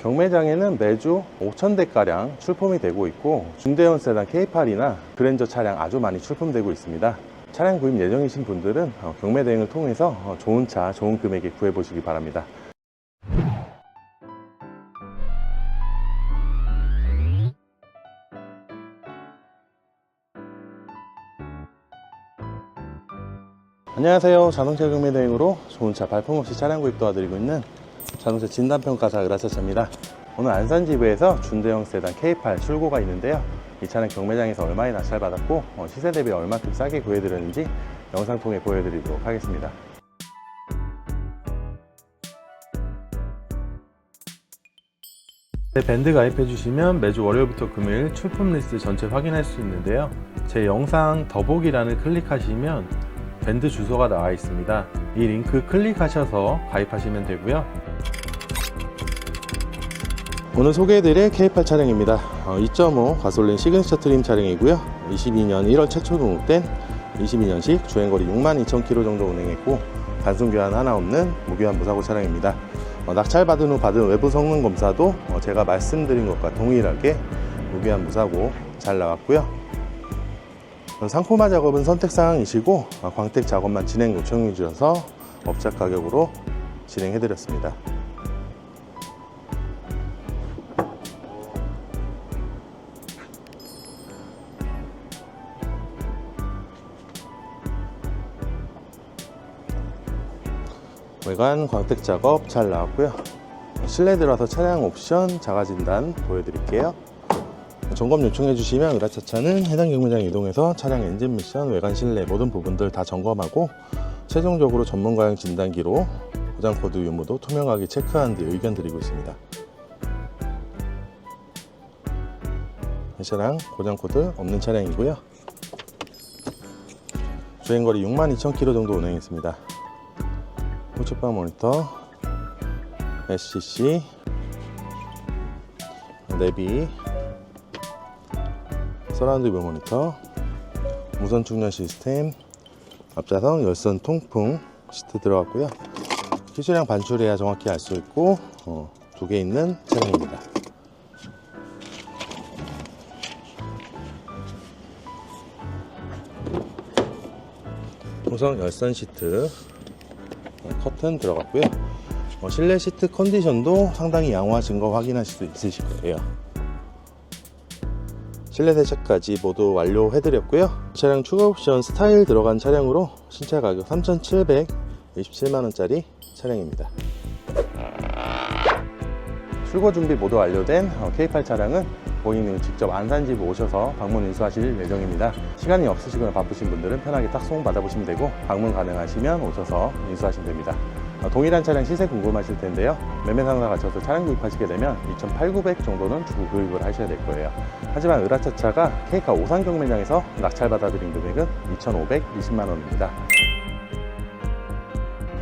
경매장에는 매주 5,000대가량 출품이 되고 있고 중대형 세단 K8이나 그랜저 차량 아주 많이 출품되고 있습니다. 차량 구입 예정이신 분들은 어, 경매 대행을 통해서 어, 좋은 차, 좋은 금액에 구해보시기 바랍니다. 안녕하세요. 자동차 경매 대행으로 좋은 차 발품 없이 차량 구입 도와드리고 있는 자동차 진단평가사 으라차차입니다. 오늘 안산지부에서 준대형 세단 K8 출고가 있는데요. 이 차는 경매장에서 얼마나 낙찰받았고 어, 시세 대비 얼마큼 싸게 구해드렸는지 영상 통해 보여드리도록 하겠습니다. 네, 밴드 가입해 주시면 매주 월요일부터 금요일 출품 리스트 전체 확인할 수 있는데요. 제 영상 더보기란을 클릭하시면 밴드 주소가 나와 있습니다. 이 링크 클릭하셔서 가입하시면 되고요. 오늘 소개해드릴 K8 차량입니다. 어, 2.5 가솔린 시그니처 트림 차량이고요. 22년 1월 최초 등록된 22년식 주행거리 62,000km 정도 운행했고 단순 교환 하나 없는 무교환 무사고 차량입니다. 어, 낙찰받은 후 받은 외부 성능 검사도 어, 제가 말씀드린 것과 동일하게 무교환 무사고 잘 나왔고요. 어, 상품화 작업은 선택사항이시고 어, 광택 작업만 진행 요청해 주셔서 업자 가격으로 진행해드렸습니다. 외관 광택 작업 잘 나왔고요. 실내 들어와서 차량 옵션 자가 진단 보여드릴게요. 점검 요청해 주시면 으라차차는 해당 경매장 이동해서 차량 엔진 미션, 외관 실내 모든 부분들 다 점검하고 최종적으로 전문가용 진단기로 고장 코드 유무도 투명하게 체크한 뒤 의견 드리고 있습니다. 이 차량 고장 코드 없는 차량이고요. 주행거리 62,000km 정도 운행했습니다. 우측방 모니터, SCC, 내비, 서라운드 뷰 모니터, 무선 충전 시스템, 앞좌석 열선 통풍 시트 들어갔고요. 기술량 반출해야 정확히 알 수 있고 두개 있는 차량입니다. 우선 열선 시트 어, 커튼 들어갔고요. 어, 실내 시트 컨디션도 상당히 양호하신 거 확인하실 수 있으실 거예요. 실내 세차까지 모두 완료해드렸고요. 차량 추가 옵션 스타일 들어간 차량으로 신차 가격 3,727만원짜리 차량입니다. 출고 준비 모두 완료된 어, K8 차량은 고객님이 직접 안산집 오셔서 방문 인수하실 예정입니다. 시간이 없으시거나 바쁘신 분들은 편하게 탁송 받아보시면 되고 방문 가능하시면 오셔서 인수하시면 됩니다. 어, 동일한 차량 시세 궁금하실 텐데요. 매매 상사 갖춰서 차량 구입하시게 되면 2,800 정도는 주고 구입을 하셔야 될 거예요. 하지만 으라차차가 K카 오산 경매장에서 낙찰 받아들인 금액은 2,520만 원입니다.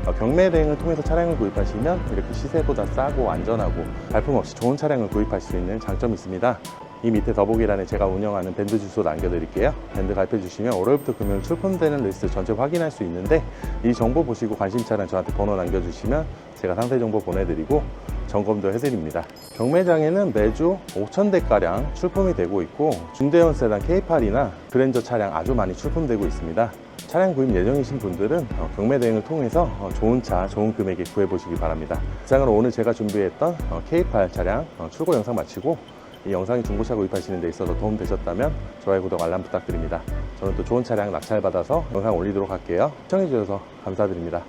어, 경매 대행을 통해서 차량을 구입하시면 이렇게 시세보다 싸고 안전하고 발품 없이 좋은 차량을 구입할 수 있는 장점이 있습니다. 이 밑에 더보기란에 제가 운영하는 밴드 주소 남겨드릴게요. 밴드 가입해 주시면 월요일부터 금요일 출품되는 리스트 전체 확인할 수 있는데 이 정보 보시고 관심 차량 저한테 번호 남겨주시면 제가 상세 정보 보내드리고 점검도 해드립니다. 경매장에는 매주 5,000대가량 출품이 되고 있고 중대형 세단 K8이나 그랜저 차량 아주 많이 출품되고 있습니다. 차량 구입 예정이신 분들은 어, 경매 대행을 통해서 어, 좋은 차, 좋은 금액에 구해보시기 바랍니다. 이상으로 오늘 제가 준비했던 어, K8 차량 어, 출고 영상 마치고 이 영상이 중고차 구입하시는 데 있어서 도움 되셨다면 좋아요, 구독, 알람 부탁드립니다. 저는 또 좋은 차량 낙찰받아서 영상 올리도록 할게요. 시청해주셔서 감사드립니다.